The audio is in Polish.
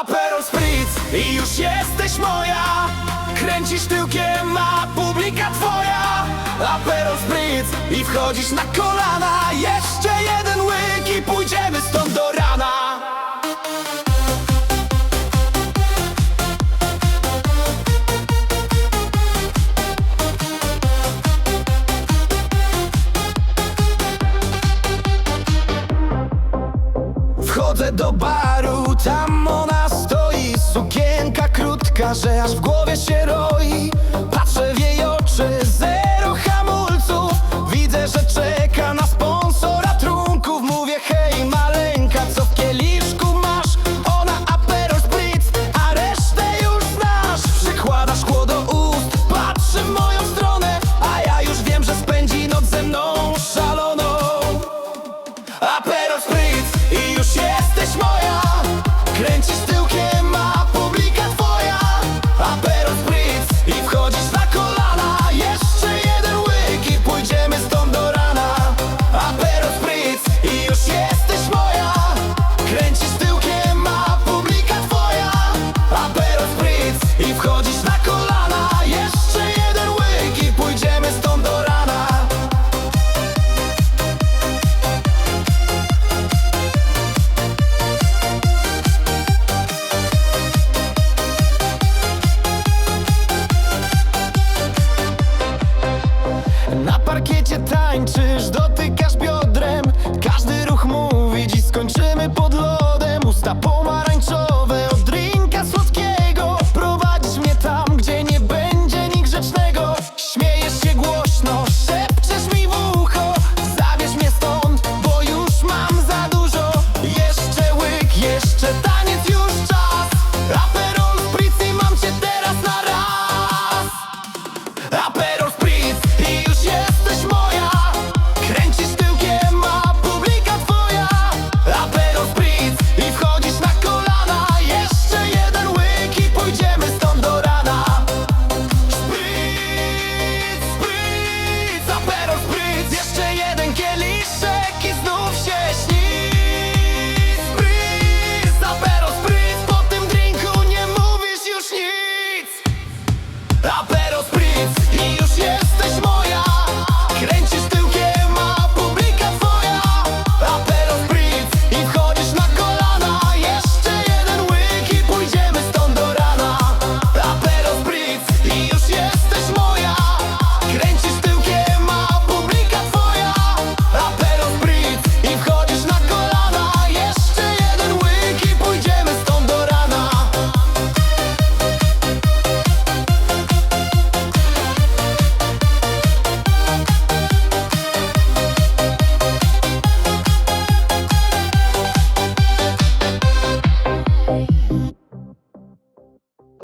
Aperol Spritz i już jesteś moja Kręcisz tyłkiem, a publika twoja Aperol Spritz i wchodzisz na kolana Jeszcze jeden łyk i pójdziesz. Że aż w głowie się roi. tańczysz, dotykasz biodrem. Każdy ruch mówi, dziś skończymy pod lodem. Usta pomarańczowe od drinka słodkiego. Prowadzisz mnie tam, gdzie nie będzie nikt grzecznego. Śmiej Up